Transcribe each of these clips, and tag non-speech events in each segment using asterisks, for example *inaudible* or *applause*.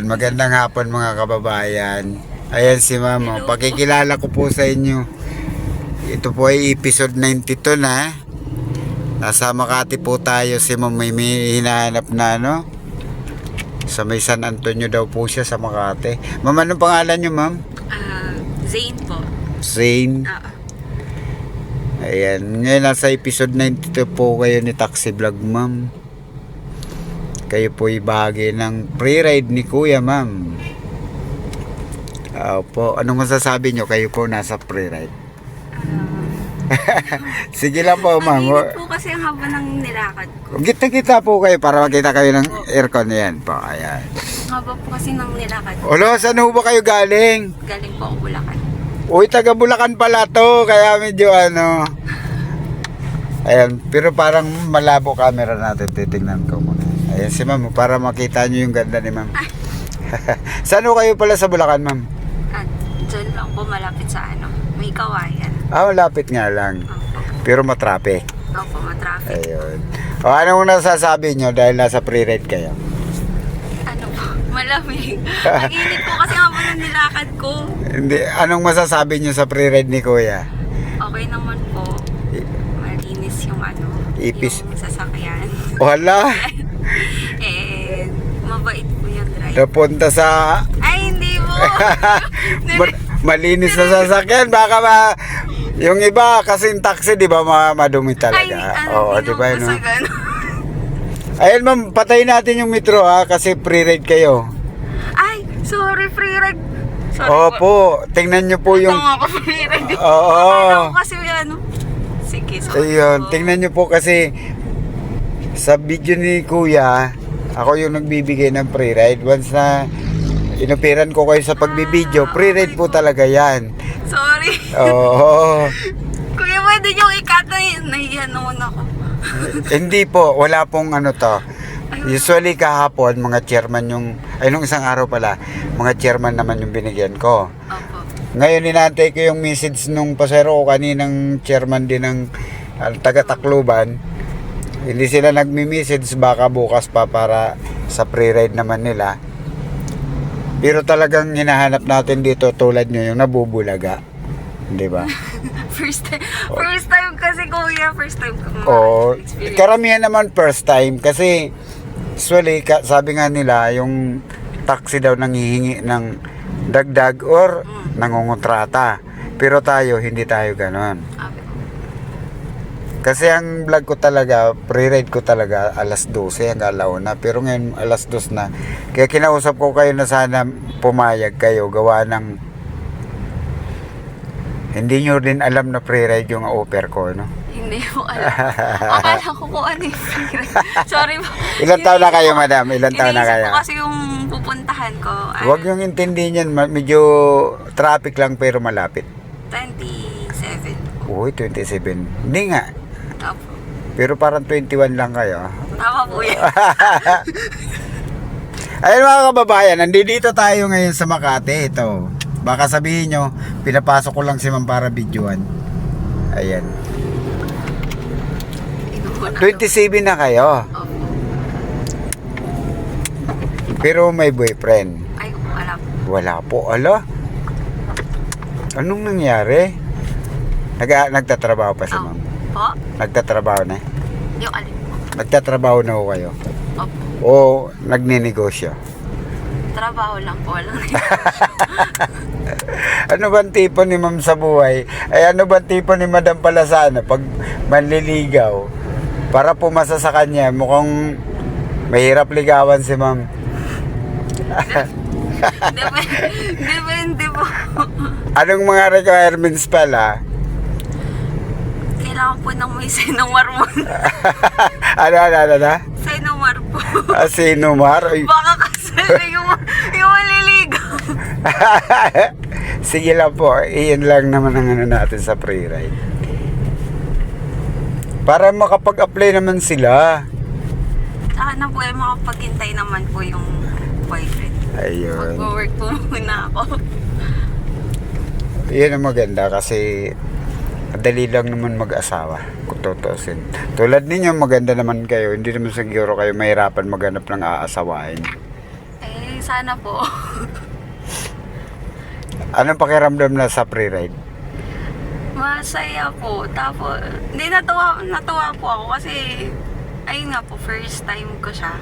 Ayan, magandang hapon mga kababayan. Ayan si Mama. Pakikilala ko po sa inyo. Ito po ay episode 92 na. Nasa Makati po tayo si Ma'am may, may hinahanap na ano. Sa may San Antonio daw po siya sa Makati. Ma'am, anong pangalan niyo, Ma'am? Ah, Zane po. Zane. Ah, Ayan, ngayon nasa episode 92 po kayo ni Taxi Vlog, Ma'am. Kayo po bahagi ng pre-ride ni Kuya, Ma'am. Opo, anong masasabi nyo? Kayo po nasa pre-ride. *laughs* Sige lang po, Ma'am. Po kasi ang haba ng nilakad ko. Kita-kita po kayo para makita kayo ng aircon. Ayan po, ayan. Ang haba po kasi ng nilakad ko. Olo, saan ho ba kayo galing? Galing po ako Bulacan. Uy, taga Bulacan pala to, kaya medyo ano. Ayan, pero parang malabo camera natin, titingnan ko. Ayan si ma'am, para makita nyo yung ganda ni ma'am. *laughs* Saan ho kayo pala sa Bulacan, ma'am? At dyan lang po malapit sa ano, may kawayan. Ah, malapit nga lang. Opo. Pero matraffic. Opo, matraffic. Ayun. O, anong nasasabi nyo dahil nasa pre-ride kayo? Ano po, *laughs* malamig. Ang init po kasi ang haba ng nilakad ko. Hindi, anong masasabi nyo sa pre-ride ni Kuya? Okay naman po. Malinis yung ano, Ipis. yung sasakyan. Wala. *laughs* *laughs* eh, mabait po yung driver. Napunta sa Ay, hindi po. *laughs* Ma- malinis na sasakyan baka ma yung iba kasi taxi di ba ma madumi Ay, talaga ano, oo di ba po no *laughs* ayun ma'am patayin natin yung metro ha kasi pre-ride kayo Ay, sorry, free ride. Sorry po. opo tingnan nyo po yung Ito nga ako free ride. Oo. Ko kasi ano. Sige, sorry ayun po. tingnan nyo po kasi sa video ni kuya ako yung nagbibigay ng pre-ride once na inupiran ko kayo sa pagbibideo pre-ride po talaga yan Sorry. oo *laughs* Kuya, pwede niyong ikat na yun. Nahiya naman ako. Hindi po, wala pong ano to. Usually kahapon, mga chairman yung, ay nung isang araw pala, mga chairman naman yung binigyan ko. Opo. Ngayon ninantay ko yung message nung pasero ko kaninang chairman din ng ah, taga Tacloban. Hindi sila nagmi-message baka bukas pa para sa pre-ride naman nila. Pero talagang hinahanap natin dito tulad nyo yung nabubulaga. Di ba? *laughs* First time. First time kasi kuya. First time ko Oo. experience. Karamihan naman first time kasi usually ka, sabi nga nila yung taxi daw nanghihingi ng dagdag or nangungontrata. Pero tayo, hindi tayo ganon. Ko, Kasi ang vlog ko talaga, pre-ride ko talaga alas 12 hanggang alauna. Pero ngayon alas 2 na. Kaya kinausap ko kayo na sana pumayag kayo gawa ng hindi nyo din alam na pre-ride yung offer ko, no? Hindi ko alam. Akala ko kung ano yung free ride. *laughs* Sorry po. Ilan taon na kayo, madam? Ilan taon na kayo? ko kasi yung pupuntahan ko. ay Huwag yung intindihin yan. Medyo traffic lang pero malapit. 27. Uy, 27. Hindi nga. Opo. Pero parang 21 lang kayo. Tama po yan. *laughs* Ayun mga kababayan, nandito tayo ngayon sa Makati. Ito. Baka sabihin nyo, pinapasok ko lang si Ma'am para videoan. Ayan. Inuuna. 27 na kayo. Opo. Pero may boyfriend. Ay, wala po. Wala po. Ala? Anong nangyari? Nag nagtatrabaho pa si Oh. Ma'am. Po? Nagtatrabaho na? Yung alin po. Nagtatrabaho na ho kayo? Opo. O nagninegosyo? Trabaho lang po. Walang *laughs* Ano bang tipo ni Ma'am sa buhay? Ay ano bang tipo ni Madam Palasana pag manliligaw? Para pumasa sa kanya, mukhang mahirap ligawan si Ma'am. *laughs* Depende, depende po. Anong mga requirements pala? Kailangan po ng may sinumar mo. ano, ano, ano na? sinumar po. Ah, sino Mar? Ay, Baka kasi yung, yung maliligaw. *laughs* Sige lang po, iyan lang naman ang ano natin sa pre-ride. Para makapag-apply naman sila. Saka na po ay makapaghintay naman po yung boyfriend. Ayun. Mag-work po muna ako. Yan ang maganda kasi madali lang naman mag-asawa kung tutusin. Tulad ninyo, maganda naman kayo. Hindi naman siguro kayo mahirapan maghanap ng aasawain. Eh, Sana po. *laughs* Anong pakiramdam na sa pre-ride? Masaya po. Tapos, hindi natuwa, natuwa po ako kasi, ayun nga po, first time ko siya.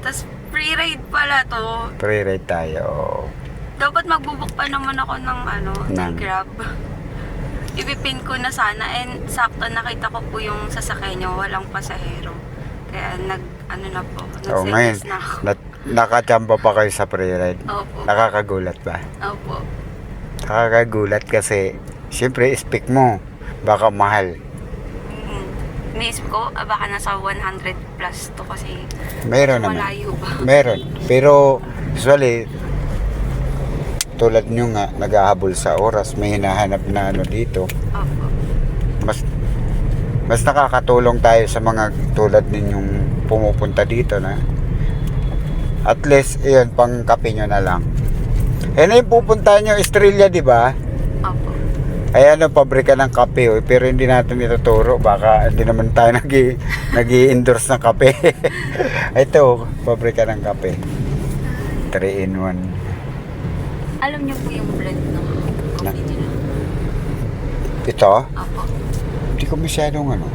Tapos, free ride pala to. Pre-ride tayo. Dapat magbubuk pa naman ako ng ano, ng Ng- grab. Ipipin ko na sana and sakto nakita ko po yung sasakyan niya, walang pasahero. Kaya nag, ano na po, Oo, ngayon, nag-suggest na ako. na- nakachamba pa kayo sa pre-ride. Opo, Nakakagulat ba? opo. Nakakagulat kasi, siyempre, speak mo. Baka mahal. Mm. Iniisip ko, ah, baka nasa 100 plus to kasi Meron naman. malayo ba. Meron. Pero, usually, tulad nyo nga, nag-ahabol sa oras, may hinahanap na ano dito. Opo. Mas, mas nakakatulong tayo sa mga tulad ninyong pumupunta dito na. At least, yun, pang kape nyo na lang. Eh na yung pupuntahan nyo, Estrella, di ba? Opo. Ay ano, pabrika ng kape, oh. pero hindi natin ituturo. Baka hindi naman tayo *laughs* nag nag-i-endorse ng kape. *laughs* Ito, pabrika ng kape. 3 in 1. Alam niyo po yung brand ng Na- coffee nila? Ito, Opo. hindi ko masyadong ano.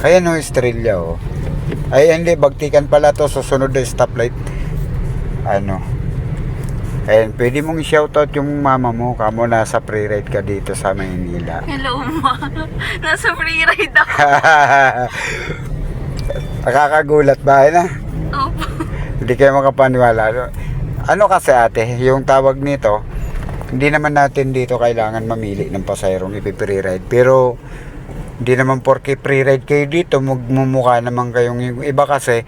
Kaya no, Estrella, oh. Ay, hindi, bagtikan pala to, susunod na stoplight. Ano. Ayan, pwede mong shoutout yung mama mo, kamo nasa pre-ride ka dito sa Maynila. Hello, ma. *laughs* Nasa free ride ako. *laughs* Nakakagulat ba na? Opo. Hindi kayo makapaniwala. Ano kasi ate, yung tawag nito, hindi naman natin dito kailangan mamili ng pasayerong ipipre-ride. Pero, hindi naman porke pre-ride kayo dito, magmumukha naman kayong iba kasi,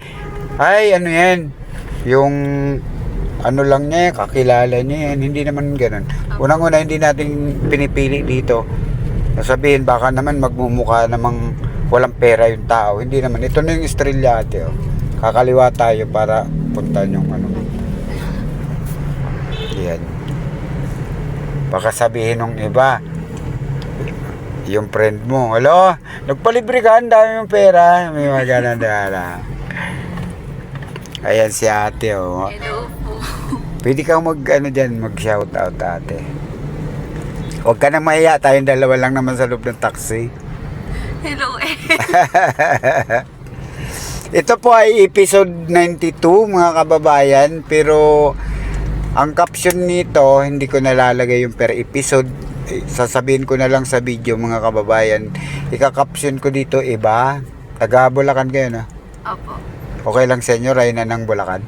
ay ano yan, yung ano lang niya, kakilala niya yan, hindi naman ganun. Unang-una, hindi natin pinipili dito. Sabihin, baka naman magmumukha namang walang pera yung tao. Hindi naman. Ito na yung estrella ate. Oh. Kakaliwa tayo para punta yung ano. Yan. Baka sabihin ng iba, yung friend mo, Hello, nagpalibre ka, ang dami yung pera. May mga ganun dala. Ayan si ate, oh. Hello po. Pwede kang mag, ano dyan, mag shout out ate. Huwag ka na mahiya, tayong dalawa lang naman sa loob ng taxi. Hello eh. *laughs* Ito po ay episode 92 mga kababayan pero ang caption nito hindi ko nalalagay yung per episode. Eh, sasabihin ko na lang sa video mga kababayan. Ika-caption ko dito iba. Taga Bulacan kayo na Opo. okay lang sa inyo Reyna ng Bulacan.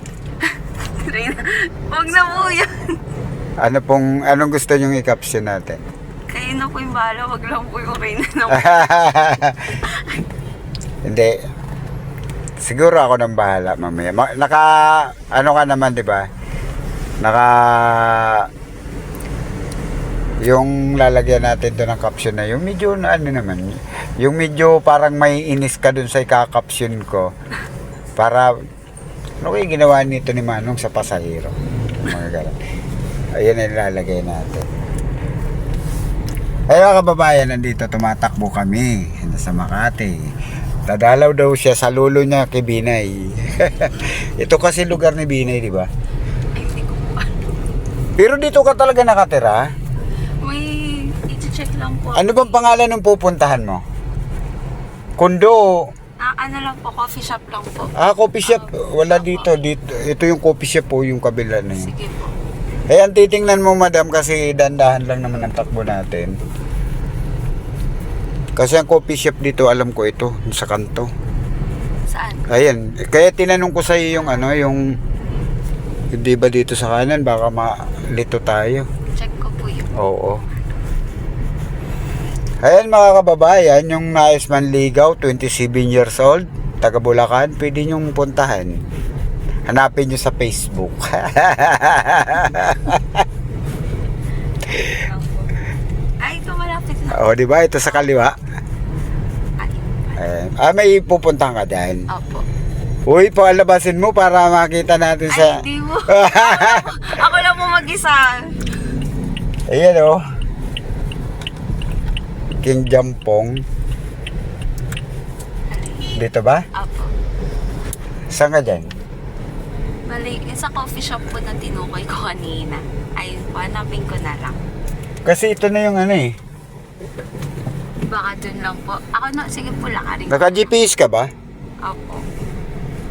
*laughs* Reyna, Huwag na po yan. ano pong anong gusto nyong i-caption natin? Kayo na po yung bahala. Huwag lang po yung Reyna na *laughs* hindi. Siguro ako nang bahala mamaya. Ma- naka ano ka naman di ba naka yung lalagyan natin doon ng caption na yung medyo ano naman yung medyo parang may inis ka doon sa ika-caption ko para ano kaya ginawa nito ni Manong sa pasahero? Mga ganun. Ayun ang ilalagay natin. Ay mga kababayan nandito tumatakbo kami nasa Makati. Dadalaw daw siya sa lulo niya kay Binay. *laughs* Ito kasi lugar ni Binay di ba Ay, hindi ko po alam. Pero dito ka talaga nakatira May iti-check lang po. Ano bang pangalan ng pupuntahan mo? Kondo. Ah, ano lang po, coffee shop lang po. Ah, coffee shop. Wala dito. dito. Ito yung coffee shop po, yung kabila na yun. Sige po. Eh, ang titingnan mo, madam, kasi dandahan lang naman ang takbo natin. Kasi ang coffee shop dito, alam ko ito, sa kanto. Saan? Ayan. Kaya tinanong ko sa iyo yung ano, yung... Hindi ba dito sa kanan? Baka malito tayo. Check ko po yun. Oo. Ayan mga kababayan, yung nais manligaw, 27 years old, taga Bulacan, pwede nyong puntahan. Hanapin nyo sa Facebook. *laughs* Ay, ito malapit na. o, di ba? Ito sa kaliwa. Ay. Ah, may pupuntahan ka dyan. opo. Uy, palabasin mo para makita natin Ay, sa... hindi mo. *laughs* Ako lang po mag-isa. Ayan o. King Jampong. Dito ba? Opo. Saan ka dyan? Bali, sa coffee shop po na tinukoy ko kanina. Ayun po, hanapin ko na lang. Kasi ito na yung ano eh. Baka dun lang po. Ako na, sige po, lakarin. Naka-GPS ka ba? Opo.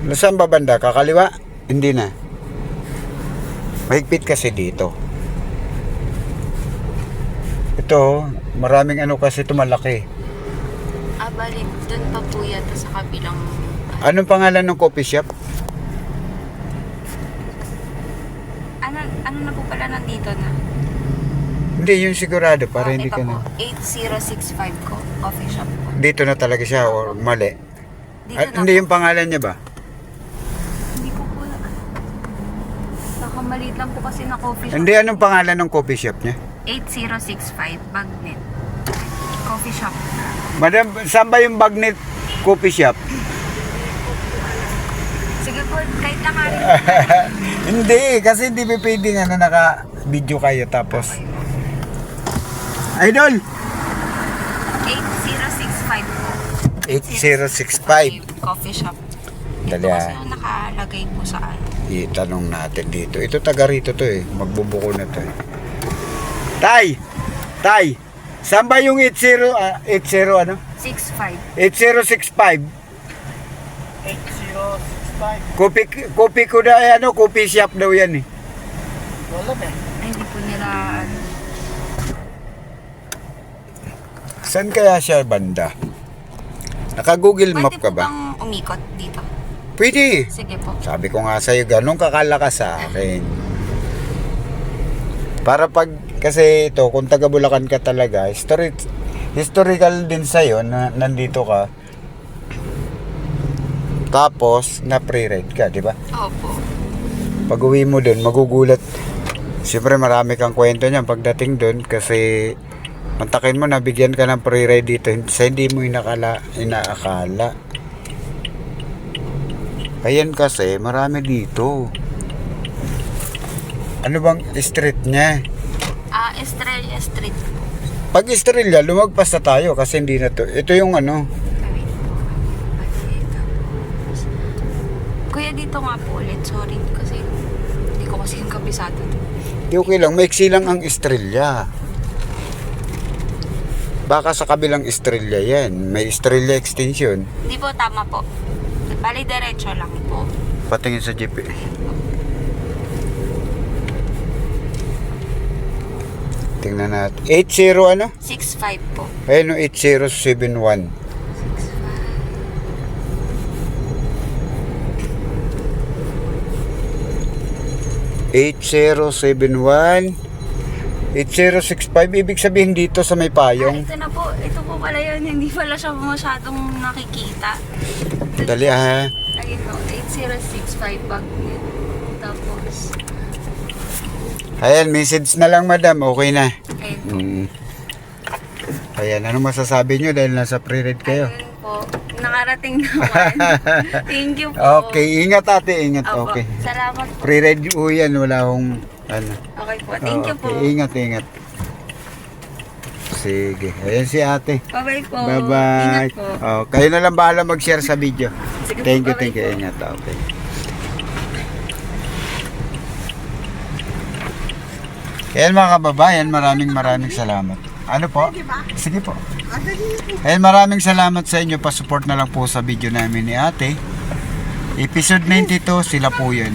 Nasaan ba banda? Kakaliwa? Hindi na. Mahigpit kasi dito. Ito, maraming ano kasi ito malaki. Ah, bali, dun pa po yata sa kabilang... Anong pangalan ng coffee shop? Ano, ano na po pala nandito na? Hindi, yung sigurado para Ah, hindi ka na. 8065 ko, coffee shop po. Dito na talaga siya or mali. Dito At na hindi po. yung pangalan niya ba? Hindi ko po na... Nakamaliit lang po kasi na coffee shop. Hindi, anong pangalan ng coffee shop niya? 8065 Bagnet. Coffee shop. Madam, saan ba yung Bagnet Coffee Shop? Sige po, kahit lakarin. *laughs* hindi, kasi hindi pa pwedeng ano, naka-video kayo tapos. Idol! 8065 po. 8065. Coffee shop. Ito Dali, kasi ah. nakalagay po sa ano. Itanong natin dito. Ito taga rito to eh. Magbubuko na to eh. Tay! Tay! Saan ba yung 80, ah, 80 ano? 65. 8065? 8065. Kopi, kopi ko na eh, ano, coffee shop daw yan eh. Wala ba? Ay, hindi po nila ano. Saan kaya siya banda? Naka-google map Pwede ka po ba? bang umikot dito? Pwede. Sige po. Sabi ko nga sa'yo, ganun kakalakas sa akin. Para pag, kasi ito, kung taga Bulacan ka talaga, historic, historical din sa'yo na nandito ka. Tapos, na pre-ride ka, di ba? Opo. Pag uwi mo dun, magugulat. Siyempre, marami kang kwento niyan pagdating dun kasi mantakin mo, nabigyan ka ng pre-ride dito sa hindi mo inakala, inaakala. Ayan kasi, marami dito. Ano bang street niya? Ah, Estrella Street. Pag Estrella, lumagpas na tayo kasi hindi na to. Ito yung ano, Kuya, dito nga po ulit. Sorry kasi hindi ko kasi yung kabisado. di okay lang, maiksi lang ang Estrella. Baka sa kabilang Estrella yan. May Estrella extension. Hindi po, tama po. Bali, diretso lang po. Patingin sa jeep eh. Tingnan natin. 80 ano? 6'5 po. Ayun o, 8071. 8071 8065 ibig sabihin dito sa may Ah, payong ito na po. Ito po pala yun. Hindi pala siya masyadong nakikita. Dali ha Ayun po, 8065 Bagnet. Tapos, ayan message na lang madam okay na ayun po. mm. ayan ano masasabi nyo dahil nasa pre-read kayo Ayun po. Nakarating naman. *laughs* Thank you po. okay ingat ate ingat Opo. okay Salamat po. pre-read po yan wala akong ano Okay po. Thank you po. okay. Ingat, ingat. Sige. Ayan si ate. Bye-bye po. Bye-bye. Po. Oh, kayo na lang bahala mag-share sa video. Sige po, Thank you, bye-bye thank you. po. Ingat. Okay. Ayan mga kababayan, maraming maraming salamat. Ano po? Sige po. Ayan, maraming salamat sa inyo. Pa-support na lang po sa video namin ni ate. Episode 92, sila po yan.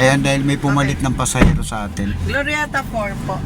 Ayan, dahil may pumalit ng pasahero sa atin. Glorieta 4 po.